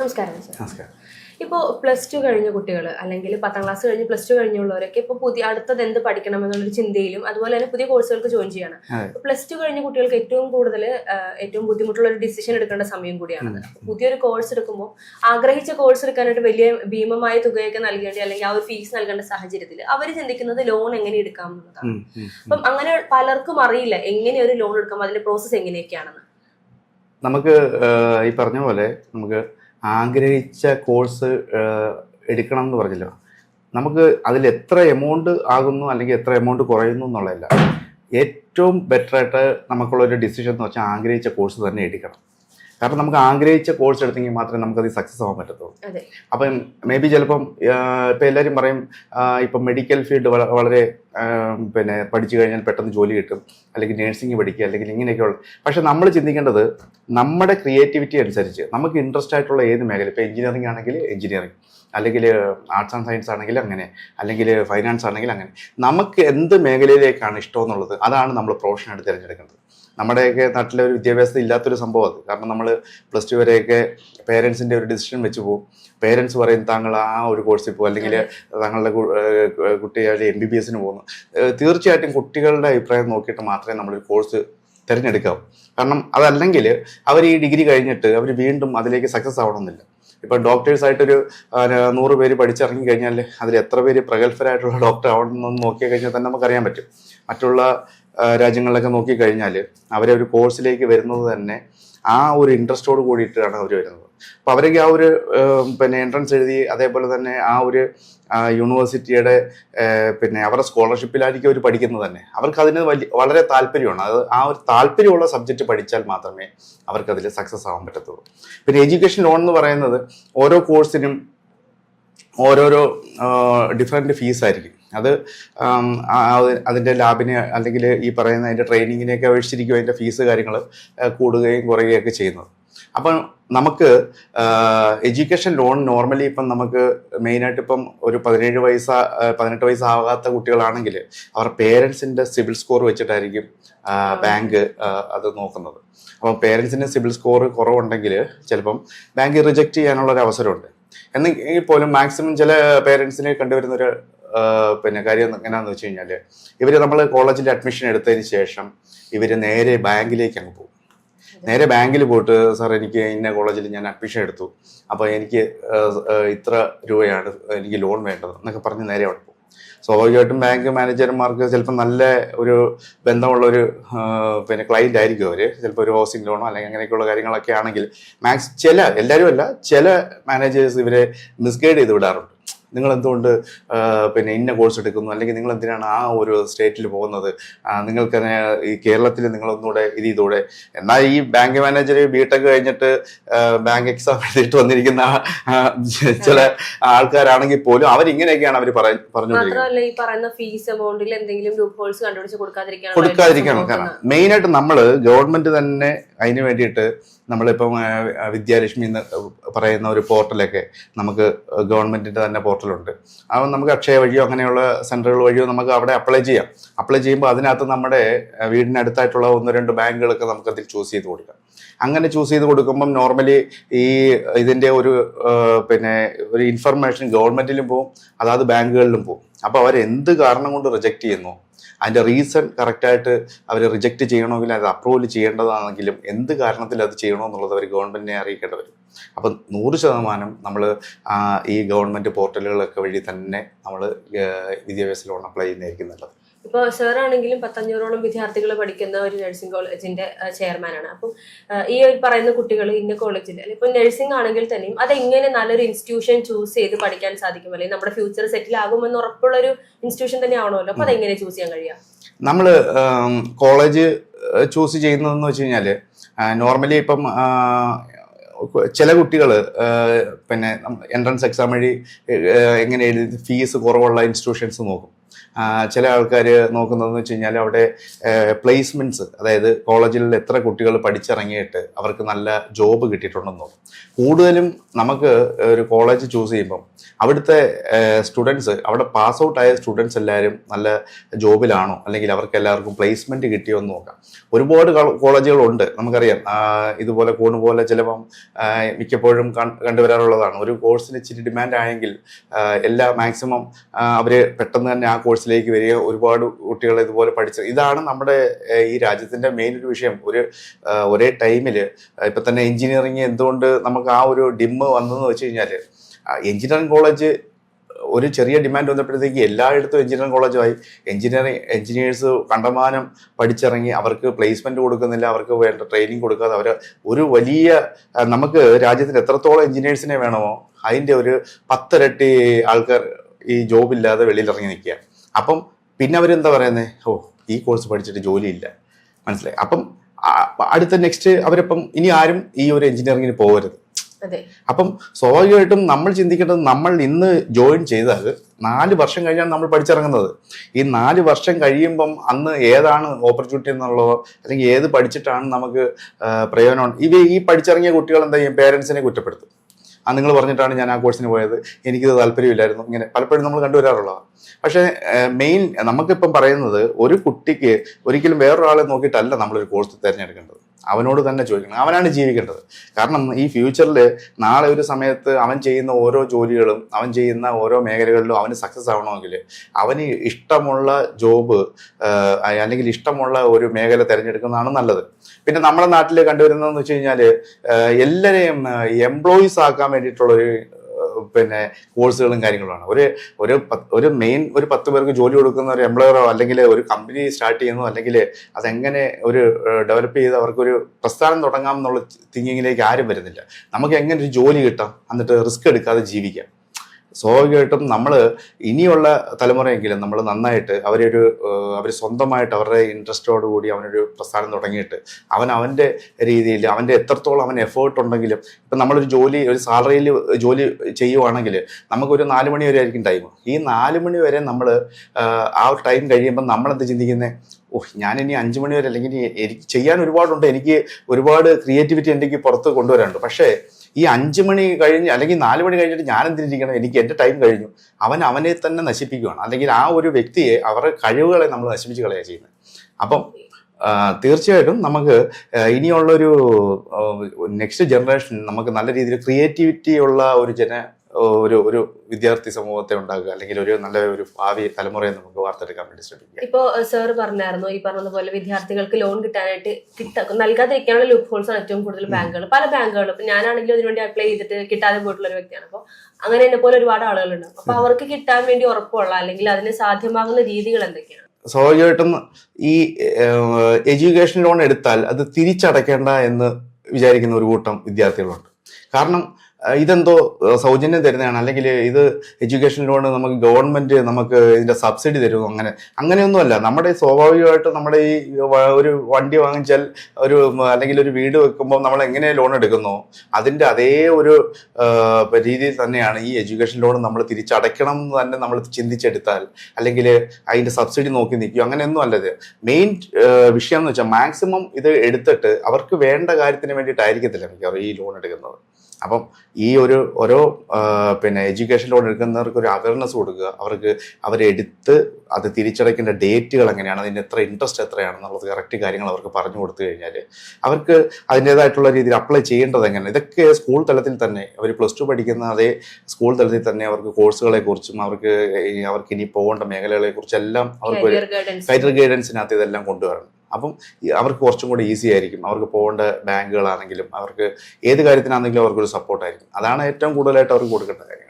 നമസ്കാരം നമസ്കാരം. ഇപ്പോൾ പ്ലസ് ടു കഴിഞ്ഞ കുട്ടികൾ അല്ലെങ്കിൽ പത്താം ക്ലാസ് കഴിഞ്ഞ് പ്ലസ് ടു കഴിഞ്ഞുള്ളവരൊക്കെ ഇപ്പോൾ പുതിയ അടുത്തത് എന്ത് പഠിക്കണം എന്നുള്ളൊരു ചിന്തയിലും അതുപോലെ തന്നെ പുതിയ കോഴ്സുകൾക്ക് ജോയിൻ ചെയ്യണം. പ്ലസ് ടു കഴിഞ്ഞ കുട്ടികൾക്ക് ഏറ്റവും കൂടുതൽ ഏറ്റവും ബുദ്ധിമുട്ടുള്ള ഒരു ഡിസിഷൻ എടുക്കേണ്ട സമയം കൂടിയാണത് പുതിയൊരു കോഴ്സ് എടുക്കുമ്പോൾ ആഗ്രഹിച്ച കോഴ്സ് എടുക്കാനായിട്ട് വലിയ ഭീമമായ തുകയൊക്കെ നൽകേണ്ടി അല്ലെങ്കിൽ ആ ഒരു ഫീസ് നൽകേണ്ട സാഹചര്യത്തിൽ അവർ ചിന്തിക്കുന്നത് ലോൺ എങ്ങനെ എടുക്കാം എന്നുള്ളതാണ്. അപ്പം അങ്ങനെ പലർക്കും അറിയില്ല എങ്ങനെ ഒരു ലോൺ എടുക്കാം അതിന്റെ പ്രോസസ്സ് എങ്ങനെയൊക്കെയാണെന്ന്. നമുക്ക് ഈ പറഞ്ഞ പോലെ നമുക്ക് ആഗ്രഹിച്ച കോഴ്സ് എടുക്കണം എന്ന് പറഞ്ഞല്ലോ. നമുക്ക് അതിൽ എത്ര എമൗണ്ട് ആകുന്നു അല്ലെങ്കിൽ എത്ര എമൗണ്ട് കുറയുന്നു എന്നുള്ളതല്ല. ഏറ്റവും ബെറ്ററായിട്ട് നമുക്കുള്ള ഒരു ഡിസിഷൻ എന്ന് വെച്ചാൽ ആഗ്രഹിച്ച കോഴ്സ് തന്നെ എടുക്കണം. കാരണം നമുക്ക് ആഗ്രഹിച്ച കോഴ്സ് എടുത്തെങ്കിൽ മാത്രമേ നമുക്കത് സക്സസ് ആവാൻ പറ്റത്തുള്ളൂ. അപ്പം മേ ബി ചിലപ്പം ഇപ്പം എല്ലാവരും പറയും ഇപ്പം മെഡിക്കൽ ഫീൽഡ് വളരെ പിന്നെ പഠിച്ചു കഴിഞ്ഞാൽ പെട്ടെന്ന് ജോലി കിട്ടും അല്ലെങ്കിൽ നേഴ്സിംഗ് പഠിക്കുക അല്ലെങ്കിൽ ഇങ്ങനെയൊക്കെയുള്ള പക്ഷെ നമ്മൾ ചിന്തിക്കേണ്ടത് നമ്മുടെ ക്രിയേറ്റിവിറ്റി അനുസരിച്ച് നമുക്ക് ഇൻട്രസ്റ്റ് ആയിട്ടുള്ള ഏത് മേഖല ഇപ്പോൾ എഞ്ചിനീയറിംഗ് ആണെങ്കിൽ എഞ്ചിനീയറിംഗ് അല്ലെങ്കിൽ ആർട്സ് ആൻഡ് സയൻസ് ആണെങ്കിൽ അങ്ങനെ അല്ലെങ്കിൽ ഫൈനാൻസ് ആണെങ്കിൽ അങ്ങനെ. നമുക്ക് എന്ത് മേഖലയിലേക്കാണ് ഇഷ്ടം എന്നുള്ളത് അതാണ് നമ്മൾ പ്രൊഫഷനായിട്ട് തിരഞ്ഞെടുക്കുന്നത് നമ്മുടെയൊക്കെ നാട്ടിലെ ഒരു വിദ്യാഭ്യാസം ഇല്ലാത്തൊരു സംഭവം അത്. കാരണം നമ്മൾ പ്ലസ് ടു വരെയൊക്കെ പേരൻസിന്റെ ഒരു ഡിസിഷൻ വെച്ച് പോകും പേരൻസ് പറയും താങ്കൾ ആ ഒരു കോഴ്സിൽ പോകും അല്ലെങ്കിൽ താങ്കളുടെ കുട്ടികളുടെ എം ബി ബി എസിന് പോകുന്നു. തീർച്ചയായിട്ടും കുട്ടികളുടെ അഭിപ്രായം നോക്കിയിട്ട് മാത്രമേ നമ്മളൊരു കോഴ്സ് തിരഞ്ഞെടുക്കാവൂ. കാരണം അതല്ലെങ്കിൽ അവർ ഈ ഡിഗ്രി കഴിഞ്ഞിട്ട് അവർ വീണ്ടും അതിലേക്ക് സക്സസ് ആവണമെന്നില്ല. ഇപ്പം ഡോക്ടേഴ്സ് ആയിട്ടൊരു നൂറ് പേര് പഠിച്ചിറങ്ങി കഴിഞ്ഞാൽ അതിൽ എത്ര പേര് പ്രഗത്ഭരായിട്ടുള്ള ഡോക്ടർ ആവണമെന്ന് നോക്കി കഴിഞ്ഞാൽ തന്നെ നമുക്കറിയാൻ പറ്റും. മറ്റുള്ള രാജ്യങ്ങളിലൊക്കെ നോക്കിക്കഴിഞ്ഞാൽ അവരെ ഒരു കോഴ്സിലേക്ക് വരുന്നത് തന്നെ ആ ഒരു ഇൻട്രസ്റ്റോട് കൂടിയിട്ടാണ് അവർ വരുന്നത്. അപ്പോൾ അവരൊക്കെ ആ ഒരു പിന്നെ എൻട്രൻസ് എഴുതി അതേപോലെ തന്നെ ആ ഒരു യൂണിവേഴ്സിറ്റിയുടെ പിന്നെ അവരുടെ സ്കോളർഷിപ്പിലായിരിക്കും അവർ പഠിക്കുന്നത് തന്നെ. അവർക്ക് അതിന് വലിയ വളരെ താല്പര്യമാണ്. അത് ആ ഒരു താല്പര്യമുള്ള സബ്ജക്റ്റ് പഠിച്ചാൽ മാത്രമേ അവർക്കതിൽ സക്സസ് ആവാൻ പറ്റത്തുള്ളൂ. പിന്നെ എഡ്യൂക്കേഷൻ ലോൺ എന്ന് പറയുന്നത് ഓരോ കോഴ്സിനും ഓരോരോ ഡിഫറെന്റ് ഫീസ് ആയിരിക്കും. അത് അതിന്റെ ലാബിന് അല്ലെങ്കിൽ ഈ പറയുന്ന അതിന്റെ ട്രെയിനിങ്ങിനെയൊക്കെ അപേക്ഷിച്ചിരിക്കും അതിന്റെ ഫീസ് കാര്യങ്ങൾ കൂടുകയും കുറയുകയൊക്കെ ചെയ്യുന്നത്. അപ്പം നമുക്ക് എഡ്യൂക്കേഷൻ ലോൺ നോർമലി ഇപ്പം നമുക്ക് മെയിനായിട്ട് ഇപ്പം ഒരു പതിനേഴ് വയസ്സ് പതിനെട്ട് വയസ്സാകാത്ത കുട്ടികളാണെങ്കിൽ അവർ പേരൻസിന്റെ സിവിൽ സ്കോർ വെച്ചിട്ടായിരിക്കും ബാങ്ക് അത് നോക്കുന്നത്. അപ്പം പേരൻസിന്റെ സിവിൽ സ്കോർ കുറവുണ്ടെങ്കിൽ ചിലപ്പം ബാങ്ക് റിജക്റ്റ് ചെയ്യാനുള്ള ഒരു അവസരമുണ്ട്. എന്നെങ്കിൽ പോലും മാക്സിമം ചില പേരൻസിനെ കണ്ടുവരുന്ന ഒരു പിന്നെ കാര്യം എങ്ങനെയാണെന്ന് വെച്ച് കഴിഞ്ഞാൽ ഇവർ നമ്മൾ കോളേജിൽ അഡ്മിഷൻ എടുത്തതിന് ശേഷം ഇവർ നേരെ ബാങ്കിലേക്ക് അങ്ങ് പോകും. നേരെ ബാങ്കിൽ പോയിട്ട് സാർ എനിക്ക് ഇന്ന കോളേജിൽ ഞാൻ അഡ്മിഷൻ എടുത്തു. അപ്പോൾ എനിക്ക് ഇത്ര രൂപയാണ് എനിക്ക് ലോൺ വേണ്ടത് എന്നൊക്കെ പറഞ്ഞ് നേരെ അവിടെ പോകും. സ്വാഭാവികമായിട്ടും ബാങ്ക് മാനേജർമാർക്ക് ചിലപ്പോൾ നല്ല ഒരു ബന്ധമുള്ള ഒരു പിന്നെ ക്ലയന്റ് ആയിരിക്കും അവർ ചിലപ്പോൾ ഒരു ഹൗസിംഗ് ലോണോ അല്ലെങ്കിൽ അങ്ങനെയൊക്കെയുള്ള കാര്യങ്ങളൊക്കെ ആണെങ്കിൽ മാക്സ് ചില എല്ലാവരും അല്ല ചില മാനേജേഴ്സ് ഇവരെ മിസ്ഗൈഡ് ചെയ്ത് വിടാറുണ്ട്. നിങ്ങൾ എന്തുകൊണ്ട് പിന്നെ ഇന്ന കോഴ്സ് എടുക്കുന്നു? അല്ലെങ്കിൽ നിങ്ങൾ എന്തിനാണ് ആ ഒരു സ്റ്റേറ്റിൽ പോകുന്നത്? നിങ്ങൾക്ക് ഈ കേരളത്തിൽ നിങ്ങളൊന്നുകൂടെ ഇത് ചെയ്തൂടെ? എന്നാൽ ഈ ബാങ്ക് മാനേജർ ബി ടെക് കഴിഞ്ഞിട്ട് ബാങ്ക് എക്സാം എഴുതിയിട്ട് വന്നിരിക്കുന്ന ചില ആൾക്കാരാണെങ്കിൽ പോലും അവരിങ്ങനെയൊക്കെയാണ് അവർ പറഞ്ഞുകൊണ്ടിരിക്കുന്നത്. മാത്രമല്ല ഈ പറയുന്ന ഫീസ് എമൗണ്ടിൽ എന്തെങ്കിലും കൊടുക്കാതിരിക്കണം കാരണം. മെയിനായിട്ട് നമ്മൾ ഗവൺമെന്റ് തന്നെ അതിന് വേണ്ടിയിട്ട് നമ്മളിപ്പം വിദ്യാലക്ഷ്മി എന്ന് പറയുന്ന ഒരു പോർട്ടലൊക്കെ നമുക്ക് ഗവൺമെന്റിന്റെ തന്നെ പോർട്ടലുണ്ട്. അത് നമുക്ക് അക്ഷയ വഴിയോ അങ്ങനെയുള്ള സെന്ററുകൾ വഴിയോ നമുക്ക് അവിടെ അപ്ലൈ ചെയ്യാം. അപ്ലൈ ചെയ്യുമ്പോൾ അതിനകത്ത് നമ്മുടെ വീടിനടുത്തായിട്ടുള്ള ഒന്ന് രണ്ട് ബാങ്കുകളൊക്കെ നമുക്ക് അതിൽ ചൂസ് ചെയ്ത് കൊടുക്കാം. അങ്ങനെ ചൂസ് ചെയ്ത് കൊടുക്കുമ്പം നോർമലി ഈ ഇതിന്റെ ഒരു പിന്നെ ഒരു ഇൻഫർമേഷൻ ഗവൺമെന്റിലും പോവും അതാത് ബാങ്കുകളിലും പോവും. അപ്പോൾ അവരെന്ത് കാരണം കൊണ്ട് റിജക്റ്റ് ചെയ്യുന്നു? അതിന്റെ റീസൺ കറക്റ്റായിട്ട് അവർ റിജക്റ്റ് ചെയ്യണമെങ്കിൽ അത് അപ്രൂവൽ ചെയ്യേണ്ടതാണെങ്കിലും എന്ത് കാരണത്തിൽ അത് ചെയ്യണമെന്നുള്ളത് അവർ ഗവൺമെന്റിനെ അറിയിക്കേണ്ടി വരും. അപ്പം നൂറ് ശതമാനം നമ്മൾ ഈ ഗവൺമെന്റ് പോർട്ടലുകളൊക്കെ വഴി തന്നെ നമ്മൾ വിദ്യാഭ്യാസ ലോൺ അപ്ലൈ ചെയ്യുന്നതായിരിക്കും നല്ലത്. ഇപ്പൊ സാറാണെങ്കിലും പത്തഞ്ഞൂറോളം വിദ്യാർത്ഥികൾ പഠിക്കുന്ന ഒരു നഴ്സിംഗ് കോളേജിന്റെ ചെയർമാനാണ് അപ്പം ഈ പറയുന്ന കുട്ടികൾ ഇന്ന കോളേജിൽ അല്ലെങ്കിൽ ഇപ്പൊ നഴ്സിംഗ് ആണെങ്കിൽ തന്നെയും അതെങ്ങനെ നല്ലൊരു ഇൻസ്റ്റിറ്റ്യൂഷൻ ചൂസ് ചെയ്ത് പഠിക്കാൻ സാധിക്കും? അല്ലെങ്കിൽ നമ്മുടെ ഫ്യൂച്ചർ സെറ്റിൽ ആകുമെന്ന് ഉറപ്പുള്ള ഒരു ഇൻസ്റ്റിറ്റ്യൂഷൻ തന്നെ ആവണമല്ലോ. അപ്പൊ അതെങ്ങനെ ചൂസ് ചെയ്യാൻ കഴിയുക നമ്മൾ കോളേജ് ചൂസ് ചെയ്യുന്നതെന്ന് വെച്ച് കഴിഞ്ഞാൽ നോർമലി ഇപ്പം ചില കുട്ടികൾ പിന്നെ എൻട്രൻസ് എക്സാം വഴി എങ്ങനെ എഴുതി ഫീസ് കുറവുള്ള ഇൻസ്റ്റിറ്റ്യൂഷൻസ് നോക്കും. ചില ആൾക്കാർ നോക്കുന്നതെന്ന് വെച്ച് കഴിഞ്ഞാൽ അവിടെ പ്ലേസ്മെന്റ്സ് അതായത് കോളേജിൽ എത്ര കുട്ടികൾ പഠിച്ചിറങ്ങിയിട്ട് അവർക്ക് നല്ല ജോബ് കിട്ടിയിട്ടുണ്ടെന്ന് തോന്നും. കൂടുതലും നമുക്ക് ഒരു കോളേജ് ചൂസ് ചെയ്യുമ്പം അവിടുത്തെ സ്റ്റുഡൻസ് അവിടെ പാസ് ഔട്ട് ആയ സ്റ്റുഡൻസ് എല്ലാവരും നല്ല ജോബിലാണോ അല്ലെങ്കിൽ അവർക്ക് എല്ലാവർക്കും പ്ലേസ്മെന്റ് കിട്ടിയോ എന്ന് നോക്കാം. ഒരുപാട് കള- കോളേജുകളുണ്ട് നമുക്കറിയാം. ഇതുപോലെ കൂണ് പോലെ ചിലപ്പം മിക്കപ്പോഴും കണ്ടുവരാറുള്ളതാണ്. ഒരു കോഴ്സിന് ഇച്ചിരി ഡിമാൻഡ് ആയെങ്കിൽ എല്ലാ മാക്സിമം അവർ പെട്ടെന്ന് തന്നെ ആ കോഴ്സിലേക്ക് വരിക ഒരുപാട് കുട്ടികൾ ഇതുപോലെ പഠിച്ച ഇതാണ് നമ്മുടെ ഈ രാജ്യത്തിന്റെ മെയിൻ ഒരു വിഷയം. ഒരു ഒരേ ടൈമിൽ ഇപ്പം തന്നെ എഞ്ചിനീയറിങ് എന്തുകൊണ്ട് നമുക്ക് ആ ഒരു ഡിമ്മ് വന്നതെന്ന് വെച്ച് കഴിഞ്ഞാൽ എഞ്ചിനീയറിംഗ് കോളേജ് ഒരു ചെറിയ ഡിമാൻഡ് വന്നപ്പോഴത്തേക്ക് എല്ലായിടത്തും എഞ്ചിനീയറിംഗ് കോളേജുമായി എഞ്ചിനീയറിംഗ് എഞ്ചിനീയേഴ്സ് കണ്ടമാനം പഠിച്ചിറങ്ങി അവർക്ക് പ്ലേസ്മെന്റ് കൊടുക്കുന്നില്ല അവർക്ക് വേണ്ട ട്രെയിനിങ് കൊടുക്കാതെ അവർ ഒരു വലിയ നമുക്ക് രാജ്യത്തിന് എത്രത്തോളം എഞ്ചിനീയേഴ്സിനെ വേണമോ അതിന്റെ ഒരു പത്തിരട്ടി ആൾക്കാർ ഈ ജോബില്ലാതെ വെളിയിലിറങ്ങി നിൽക്കുക അപ്പം പിന്നെ അവരെന്താ പറയുന്നത് ഓ ഈ കോഴ്സ് പഠിച്ചിട്ട് ജോലിയില്ല. മനസ്സിലായി? അപ്പം അടുത്ത നെക്സ്റ്റ് അവരിപ്പം ഇനി ആരും ഈ ഒരു എഞ്ചിനീയറിംഗിന് പോകരുത്. അപ്പം സ്വാഭാവികമായിട്ടും നമ്മൾ ചിന്തിക്കേണ്ടത് നമ്മൾ ഇന്ന് ജോയിൻ ചെയ്താൽ നാല് വർഷം കഴിഞ്ഞാണ് നമ്മൾ പഠിച്ചിറങ്ങുന്നത്. ഈ നാല് വർഷം കഴിയുമ്പം അന്ന് ഏതാണ് ഓപ്പർച്യൂണിറ്റി എന്നുള്ളതോ അല്ലെങ്കിൽ ഏത് പഠിച്ചിട്ടാണ് നമുക്ക് പ്രയോജനം? ഇവ ഈ പഠിച്ചിറങ്ങിയ കുട്ടികൾ എന്താ ചെയ്യും? പേരൻസിനെ കുറ്റപ്പെടുത്തും. ആ നിങ്ങൾ പറഞ്ഞിട്ടാണ് ഞാൻ ആ കോഴ്സിന് പോയത്. എനിക്കിത് താല്പര്യമില്ലായിരുന്നു. ഇങ്ങനെ പലപ്പോഴും നമ്മൾ കണ്ടുവരാറുള്ളതാണ് പക്ഷേ മെയിൻ നമുക്കിപ്പം പറയുന്നത് ഒരു കുട്ടിക്ക് ഒരിക്കലും വേറൊരാളെ നോക്കിയിട്ടല്ല നമ്മളൊരു കോഴ്സ് തിരഞ്ഞെടുക്കേണ്ടത്. അവനോട് തന്നെ ചോദിക്കണം. അവനാണ് ജീവിക്കേണ്ടത്. കാരണം ഈ ഫ്യൂച്ചറിൽ നാളെ ഒരു സമയത്ത് അവൻ ചെയ്യുന്ന ഓരോ ജോലികളും അവൻ ചെയ്യുന്ന ഓരോ മേഖലകളിലും അവന് സക്സസ് ആവണമെങ്കിൽ അവന് ഇഷ്ടമുള്ള ജോബ് അല്ലെങ്കിൽ ഇഷ്ടമുള്ള ഒരു മേഖല തിരഞ്ഞെടുക്കുന്നതാണ് നല്ലത്. പിന്നെ നമ്മുടെ നാട്ടിൽ കണ്ടുവരുന്നതെന്ന് വെച്ച് കഴിഞ്ഞാൽ എല്ലാവരെയും എംപ്ലോയീസ് ആക്കാൻ വേണ്ടിയിട്ടുള്ള ഒരു പിന്നെ കോഴ്സുകളും കാര്യങ്ങളുമാണ്. ഒരു ഒരു ഒരു മെയിൻ ഒരു പത്ത് പേർക്ക് ജോലി കൊടുക്കുന്ന ഒരു എംപ്ലോയറോ അല്ലെങ്കിൽ ഒരു കമ്പനി സ്റ്റാർട്ട് ചെയ്യുന്നോ അല്ലെങ്കിൽ അതെങ്ങനെ ഒരു ഡെവലപ്പ് ചെയ്ത് അവർക്കൊരു പ്രസ്ഥാനം തുടങ്ങാം എന്നുള്ള തിങ്കിങ്ങിലേക്ക് ആരും വരുന്നില്ല. നമുക്ക് എങ്ങനെ ഒരു ജോലി കിട്ടാം? എന്നിട്ട് റിസ്ക് എടുക്കാതെ ജീവിക്കാം. സ്വാഭാവികമായിട്ടും നമ്മൾ ഇനിയുള്ള തലമുറയെങ്കിലും നമ്മൾ നന്നായിട്ട് അവരൊരു അവർ സ്വന്തമായിട്ട് അവരുടെ ഇൻട്രസ്റ്റോട് കൂടി അവനൊരു പ്രസ്ഥാനം തുടങ്ങിയിട്ട് അവൻ അവന്റെ രീതിയിൽ അവന്റെ എത്രത്തോളം അവൻ എഫേർട്ട് ഉണ്ടെങ്കിലും ഇപ്പം നമ്മളൊരു ജോലി ഒരു സാലറിയിൽ ജോലി ചെയ്യുവാണെങ്കിൽ നമുക്കൊരു നാല് മണി വരെ ആയിരിക്കും ടൈം ഈ നാല് മണി വരെ നമ്മൾ ആ ഒരു ടൈം കഴിയുമ്പോൾ നമ്മളെന്ത് ചിന്തിക്കുന്നത് ഓഹ് ഞാനിനി അഞ്ച് മണി വരെ അല്ലെങ്കിൽ എനിക്ക് ചെയ്യാൻ ഒരുപാടുണ്ട്. എനിക്ക് ഒരുപാട് ക്രിയേറ്റിവിറ്റി എന്റെ പുറത്ത് കൊണ്ടുവരാനുണ്ട്. പക്ഷേ ഈ അഞ്ച് മണി കഴിഞ്ഞ് അല്ലെങ്കിൽ നാല് മണി കഴിഞ്ഞിട്ട് ഞാൻ എന്തിരിക്കണം എനിക്ക് എന്റെ ടൈം കഴിഞ്ഞു. അവൻ അവനെ തന്നെ നശിപ്പിക്കുകയാണ് അല്ലെങ്കിൽ ആ ഒരു വ്യക്തിയെ അവരുടെ കഴിവുകളെ നമ്മൾ നശിപ്പിച്ച് കളയുക ചെയ്യുന്നത്. അപ്പം തീർച്ചയായിട്ടും നമുക്ക് ഇനിയുള്ളൊരു നെക്സ്റ്റ് ജനറേഷൻ നമുക്ക് നല്ല രീതിയിൽ ക്രിയേറ്റിവിറ്റി ഉള്ള ഒരു ജന ഒരു ഒരു വിദ്യാർത്ഥി സമൂഹത്തെ ഉണ്ടാക്കുക അല്ലെങ്കിൽ ഒരു നല്ല ഒരു ഭാവി തലമുറയെ നമുക്ക് വാർത്തെടുക്കാൻ വേണ്ടി ശ്രമിക്കുക. ഇപ്പോ സാർ പറഞ്ഞായിരുന്നു ഈ പറഞ്ഞതുപോലെ വിദ്യാർത്ഥികൾക്ക് ലോൺ കിട്ടാനായിട്ട് കിട്ട നൽകാതിരിക്കാനുള്ള ലൂപ്പ് ഹോൾസ് ആണ് ഏറ്റവും കൂടുതൽ ബാങ്കുകൾ. പല ബാങ്കുകളും ഇപ്പൊ ഞാനാണെങ്കിലും അതിനുവേണ്ടി അപ്ലൈ ചെയ്തിട്ട് കിട്ടാതെ പോയിട്ടുള്ള ഒരു വ്യക്തിയാണ്. അപ്പോൾ അങ്ങനെ എന്നെ പോലെ ഒരുപാട് ആളുകളുണ്ട്. അപ്പൊ അവർക്ക് കിട്ടാൻ വേണ്ടി ഉറപ്പുള്ള അല്ലെങ്കിൽ അതിന് സാധ്യമാകുന്ന രീതികൾ എന്തൊക്കെയാണ്? സ്വാഭാവികമായിട്ടും ഈ എഡ്യൂക്കേഷൻ ലോൺ എടുത്താൽ അത് തിരിച്ചടയ്ക്കേണ്ട എന്ന് വിചാരിക്കുന്ന ഒരു കൂട്ടം വിദ്യാർത്ഥികളുണ്ട്. കാരണം ഇതെന്തോ സൗജന്യം തരുന്നതാണ്. അല്ലെങ്കിൽ ഇത് എഡ്യൂക്കേഷൻ ലോൺ നമുക്ക് ഗവൺമെന്റ് നമുക്ക് ഇതിന്റെ സബ്സിഡി തരുമോ അങ്ങനെ. അങ്ങനെയൊന്നുമല്ല. നമ്മുടെ സ്വാഭാവികമായിട്ട് നമ്മുടെ ഈ ഒരു വണ്ടി വാങ്ങിച്ചാൽ ഒരു അല്ലെങ്കിൽ ഒരു വീട് വെക്കുമ്പോൾ നമ്മൾ എങ്ങനെ ലോൺ എടുക്കുന്നു? അതിന്റെ അതേ ഒരു രീതി രീതിയിൽ തന്നെയാണ് ഈ എഡ്യൂക്കേഷൻ ലോൺ നമ്മൾ തിരിച്ചടയ്ക്കണം എന്ന് തന്നെ നമ്മൾ ചിന്തിച്ചെടുത്താൽ അല്ലെങ്കിൽ അതിന്റെ സബ്സിഡി നോക്കി നിൽക്കും അങ്ങനെയൊന്നും അല്ലത്. മെയിൻ വിഷയം എന്ന് വെച്ചാൽ മാക്സിമം ഇത് എടുത്തിട്ട് അവർക്ക് വേണ്ട കാര്യത്തിന് വേണ്ടിയിട്ടായിരിക്കത്തില്ല മിക്കവാറും ഈ ലോൺ എടുക്കുന്നത്. അപ്പം ഈ ഒരു ഓരോ പിന്നെ എഡ്യൂക്കേഷൻ ലോൺ എടുക്കുന്നവർക്ക് ഒരു അവയർനെസ് കൊടുക്കുക. അവർക്ക് അവരെടുത്ത് അത് തിരിച്ചടയ്ക്കേണ്ട ഡേറ്റുകൾ എങ്ങനെയാണ് അതിന് എത്ര ഇൻട്രസ്റ്റ് എത്രയാണെന്നുള്ളത് കറക്റ്റ് കാര്യങ്ങൾ അവർക്ക് പറഞ്ഞു കൊടുത്തു കഴിഞ്ഞാൽ അവർക്ക് അതിന്റെതായിട്ടുള്ള രീതിയിൽ അപ്ലൈ ചെയ്യേണ്ടത് എങ്ങനെ ഇതൊക്കെ സ്കൂൾ തലത്തിൽ തന്നെ അവർ പ്ലസ് ടു പഠിക്കുന്ന അതേ സ്കൂൾ തലത്തിൽ തന്നെ അവർക്ക് കോഴ്സുകളെ കുറിച്ചും അവർക്ക് അവർക്ക് ഇനി പോകേണ്ട മേഖലകളെ കുറിച്ചെല്ലാം അവർക്ക് കരിയർ ഗൈഡൻസിനകത്ത് ഇതെല്ലാം കൊണ്ടുവരണം. അപ്പം അവർക്ക് കുറച്ചും കൂടി ഈസി ആയിരിക്കും. അവർക്ക് പോകേണ്ട ബാങ്കുകളാണെങ്കിലും അവർക്ക് ഏത് കാര്യത്തിനാണെങ്കിലും അവർക്കൊരു സപ്പോർട്ടായിരിക്കും അതാണ് ഏറ്റവും കൂടുതലായിട്ട് അവർക്ക് കൊടുക്കേണ്ട കാര്യം.